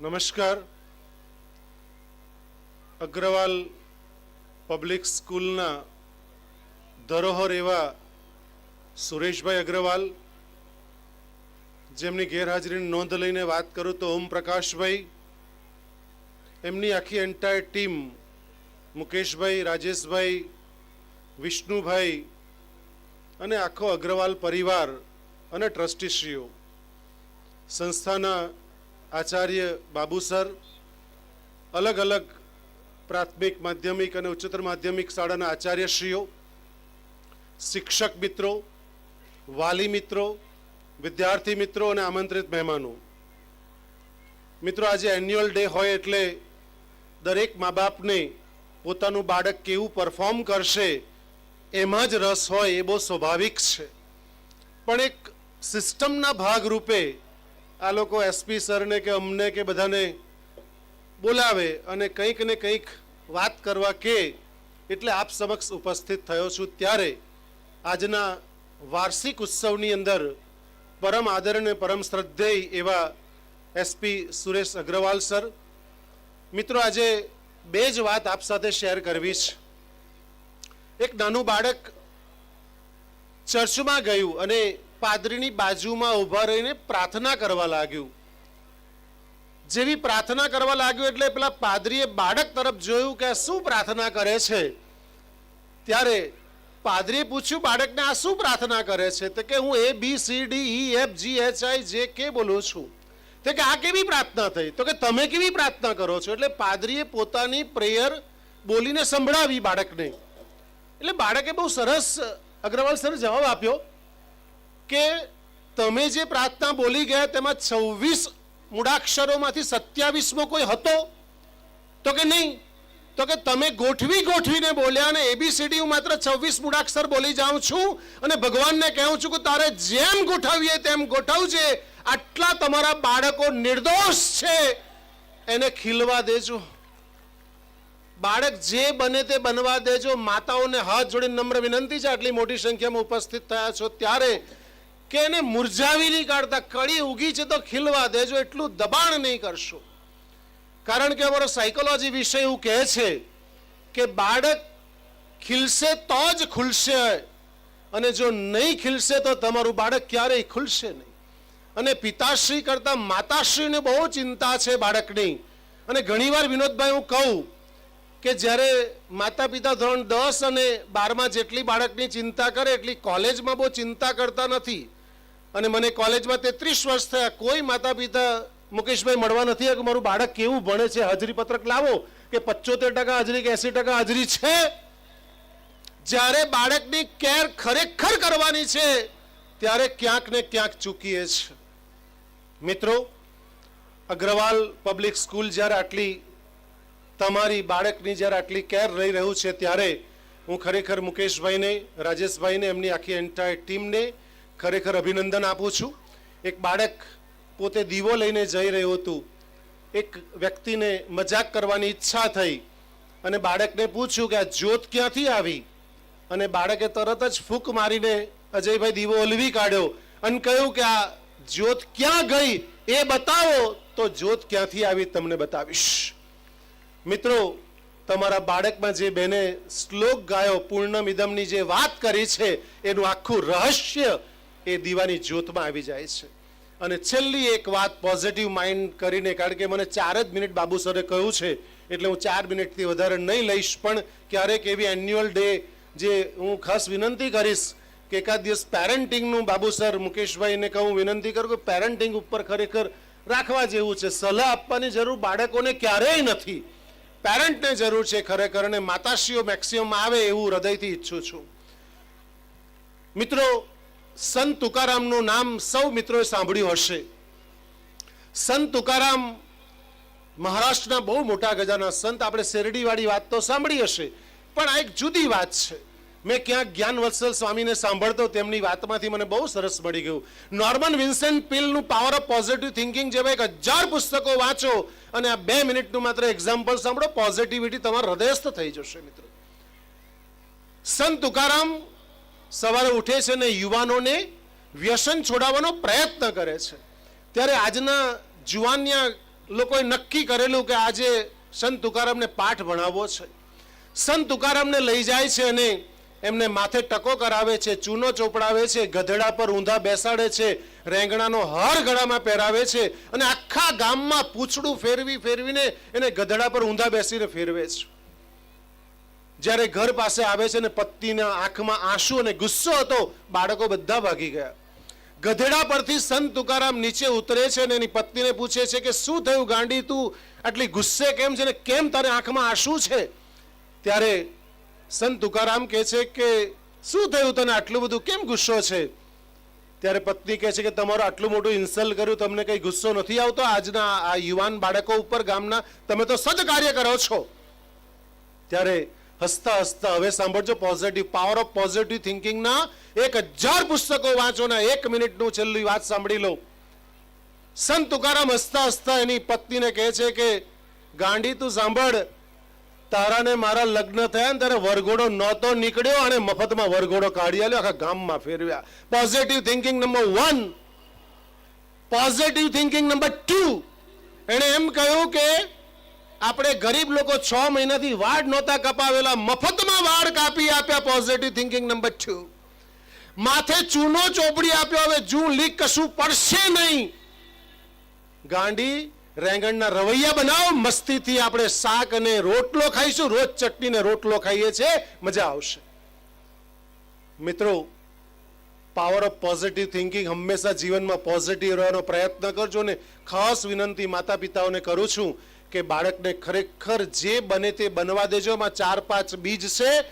નમસ્કાર. અગ્રવાલ પબ્લિક સ્કૂલના ધરોહર એવા સુરેશભાઈ અગ્રવાલ, જેમની ગેરહાજરીની નોંધ લઈને વાત કરું તો ઓમ પ્રકાશભાઈ એમની આખી એન્ટાયર ટીમ મુકેશભાઈ, રાજેશભાઈ, વિષ્ણુભાઈ અને આખો અગ્રવાલ પરિવાર અને ટ્રસ્ટીશ્રીઓ, સંસ્થાના આચાર્ય બાબુ સર, અલગ અલગ પ્રાથમિક, માધ્યમિક અને ઉચ્ચતર માધ્યમિક શાળાના આચાર્યશ્રીઓ, શિક્ષક મિત્રો, વાલી મિત્રો, વિદ્યાર્થી મિત્રો અને આમંત્રિત મહેમાનો. મિત્રો, આજે એન્યુઅલ ડે હોય એટલે દરેક મા બાપને પોતાનું બાળક કેવું પરફોર્મ કરશે, એમાં જ રસ હોય એ બહુ સ્વાભાવિક છે. પણ એક સિસ્ટમના ભાગરૂપે આ લોકો એસપી સરને કે અમને કે બધાને બોલાવે અને કંઈક ને કંઈક વાત કરવા કે એટલે આપ સમક્ષ ઉપસ્થિત થયો છું ત્યારે આજના વાર્ષિક ઉત્સવની અંદર પરમ આદરને પરમ શ્રદ્ધેય એવા એસપી સુરેશ અગ્રવાલ સર. મિત્રો, આજે બે જ વાત આપ સાથે શેર કરવી છે. એક નાનું બાળક ચર્ચમાં ગયું અને પાદરીની બાજુમાં ઊભા રહીને પ્રાર્થના કરવા લાગ્યું. જેવી પ્રાર્થના કરવા લાગ્યું એટલે પેલા પાદરીએ બાળક તરફ જોયું કે શું પ્રાર્થના કરે છે? ત્યારે પાદરીએ પૂછ્યું, બાળકને આ શું પ્રાર્થના કરે છે? તો કે, હું A B C D E F G H I J K બોલું છું. તો કે, આ કેવી પ્રાર્થના થઈ? તો કે, તમે કેવી પ્રાર્થના કરો છો? એટલે પાદરીએ પોતાની પ્રેયર બોલીને સંભળાવી બાળકને. એટલે બાળકે બહુ સરસ અગ્રવાલ સર જવાબ આપ્યો. કે તમે જે પ્રાર્થના બોલી ગયા તેમાં છવ્વીસ મૂળાક્ષરોમાંથી સત્યાવીસમો કોઈ હતો? તો કે નહીં? તો કે તમે ગોઠવી ગોઠવીને બોલ્યા અને એબીસીડી હું માત્ર છવ્વીસ મૂળાક્ષર બોલી જાઉં છું અને ભગવાનને કહું છું કે તારે જેમ ગોઠવીએ તેમ ગોઠવજે. આટલા તમારા બાળકો નિર્દોષ છે. એને ખીલવા દેજો. બાળક જે બને તે બનવા દેજો. માતાઓને હાથ જોડીને નમ્ર વિનંતી છે. આટલી મોટી સંખ્યામાં ઉપસ્થિત થયા છો ત્યારે કે એને મુરઝાવી નહીં કાઢતા, કળી ઉગી છે તો ખીલવા દેજો, એટલું દબાણ નહીં કરશો. કારણ કે અમારો સાયકોલોજી વિષય એવું કહે છે કે બાળક ખીલશે તો જ ખુલશે અને જો નહીં ખીલશે તો તમારું બાળક ક્યારેય ખુલશે નહીં. અને પિતાશ્રી કરતાં માતાશ્રીને બહુ ચિંતા છે બાળકની. અને ઘણીવાર વિનોદભાઈ, હું કહું કે જ્યારે માતા પિતા ધોરણ દસ અને બારમાં જેટલી બાળકની ચિંતા કરે, એટલી કોલેજમાં બહુ ચિંતા કરતા નથી. અને મને કોલેજમાં તેત્રીસ વર્ષ થયા. કોઈ માતા પિતા મુકેશભાઈ મળવા નથી કે મારું બાળક કેવું ભણે છે? હાજરી પત્રક લાવો કે પચોતેર ટકા હાજરી કે એસી ટકા હાજરી છે? જ્યારે બાળકની કેર ખરેખર કરવાની છે, ત્યારે ક્યાંક ને ક્યાંક ચૂકીએ છે. મિત્રો, અગ્રવાલ પબ્લિક સ્કૂલ જ્યારે આટલી, તમારી બાળકની જ્યારે આટલી કેર રહી રહ્યું છે, ત્યારે હું ખરેખર મુકેશભાઈને, રાજેશભાઈને, એમની આખી એન્ટાયર ટીમને ખરેખર અભિનંદન આપું છું. એક બાળક પોતે દીવો લઈને જઈ રહ્યું હતું. એક વ્યક્તિને મજાક કરવાની ઈચ્છા થઈ અને બાળકને પૂછ્યું કે આ જ્યોત ક્યાંથી આવી? અને બાળકે તરત જ ફૂંક મારીને અજયભાઈ દીવો ઓલવી કાઢ્યો અને કહ્યું કે આ જ્યોત ક્યાં ગઈ? એ બતાવો, તો જ્યોત ક્યાંથી આવી તમને બતાવીશ. મિત્રો, તમારા બાળકમાં જે બેને શ્લોક ગાયો પૂર્ણમ ઇદમની જે વાત કરી છે, એનું આખું રહસ્ય એ દીવાની જ્યોતમાં આવી જાય છે. અને છેલ્લી એક વાત પોઝિટિવ માઇન્ડ કરીને, કારણ કે મને ચાર જ મિનિટ બાબુ સરે કહ્યું છે, એટલે હું ચાર મિનિટથી વધારે નહીં લઈશ, પણ ક્યારેક એવી એન્યુઅલ ડે જે હું ખાસ વિનંતી કરીશ કે એકાદ દિવસ પેરેન્ટિંગનું બાબુ સર મુકેશભાઈને કહું, વિનંતી કરું કે પેરેન્ટિંગ ઉપર ખરેખર રાખવા જેવું છે, સલાહ આપવાની જરૂર બાળકોને ક્યારેય નથી. પેરેન્ટને જરૂર છે ખરેખર અને માતાશ્રીઓ મેક્સિમમ આવે એવું હૃદયથી ઈચ્છું છું. મિત્રો સંત તુકારામનું નામ સૌ મિત્રોએ સાંભળ્યું હશે. સંત તુકારામ મહારાષ્ટ્રના બહુ મોટા ગજાના સંત, આપણે શેરડીવાળી વાત તો સાંભળી હશે, પણ આ એક જુદી વાત છે. મેં ક્યાંક જ્ઞાન વત્સલ સ્વામીને સાંભળતો તેમની વાતમાંથી મને બહુ સરસ મળી ગયું. નોર્મન વિન્સેન્ટ પિલનું પાવર ઓફ પોઝિટિવ થિંકિંગ જેવા એક હજાર પુસ્તકો વાંચો અને આ બે મિનિટનું માત્ર એક્ઝામ્પલ સાંભળો, પોઝિટિવિટી તમારા હૃદયસ્થ થઈ જશે મિત્રો. સંત તુકારામ સવારે ઉઠે છે અને યુવાનોને વ્યસન છોડાવવાનો પ્રયત્ન કરે છે. ત્યારે આજના જુવાનિયા લોકોએ નક્કી કરેલું કે આજે સંત તુકારામને પાઠ ભણાવવો છે. સંત તુકારામને લઈ જાય છે અને એમને માથે ટકો કરાવે છે, ચૂનો ચોપડાવે છે, ગધેડા પર ઊંધા બેસાડે છે, રેંગણાનો હર ગળામાં પહેરાવે છે અને આખા ગામમાં પૂંછડું ફેરવી ફેરવીને એને ગધેડા પર ઊંધા બેસીને ફેરવે છે. જ્યારે ઘર પાસે આવે છે ને પત્નીના આંખમાં આંસુ અને ગુસ્સો હતો, બાળકો બધા ભાગી ગયા. ગધેડા પરથી સંત તુકારામ નીચે ઉતરે છે અને એની પત્નીને પૂછે છે કે શું થયું ગાંડી તું? આટલી ગુસ્સે કેમ છે ને કેમ તારે આંખમાં આંસુ છે? ત્યારે સંત તુકારામ કહે છે કે, શું થયું તને આટલું બધું? કેમ ગુસ્સો છે? ત્યારે પત્ની કહે છે કે, તમારું આટલું મોટું ઇન્સલ્ટ કર્યું, તમને કંઈ ગુસ્સો નથી આવતો? આજના આ યુવાન બાળકો ઉપર ગામના તમે તો સદ કાર્ય કરો છો. ત્યારે હસતા હસતા હવે સાંભળજો પોઝિટિવ પાવર ઓફ પોઝિટિવ થિંકિંગના એક હજાર પુસ્તકો વાંચો ને એક મિનિટનું છેલ્લી વાત સાંભળી લો. સંત તુકારામ હસતા હસતા એની પત્નીને કહે છે કે, ગાંડી, તું સાંભળ તારાને મારા લગ્ન થયા ને ત્યારે વરઘોડો નહોતો નીકળ્યો અને મફતમાં વરઘોડો કાઢી આલ્યો, આખા ગામમાં ફેરવ્યા. Positive thinking number one positive thinking number two એણે એમ કહ્યું કે આપણે ગરીબ લોકો છ મહિનાથી વાડ નહોતા કપાવેલા, મફતમાં વાળ કાપી આપ્યા પોઝિટિવ થિંકિંગ નંબર ટુ માથે ચૂનો ચોપડી આપ્યો, હવે જૂ લીક કશું પડશે નહીં. ગાંડી, રેંગણના રવૈયા બનાવો, મસ્તીથી આપણે શાક અને રોટલો ખાઈશું, રોજ ચટણી ને રોટલો ખાઈએ છીએ, મજા આવશે. મિત્રો પાવર ઓફ પોઝિટિવ થિંકિંગ હંમેશા જીવનમાં પોઝિટિવ રહેવાનો પ્રયત્ન કરજો ને ખાસ વિનંતી માતા પિતાઓને કરું છું કે બાળકને ખરેખર જે બને તે બનવા દેજો. એમાં ચાર પાંચ બીજ છે.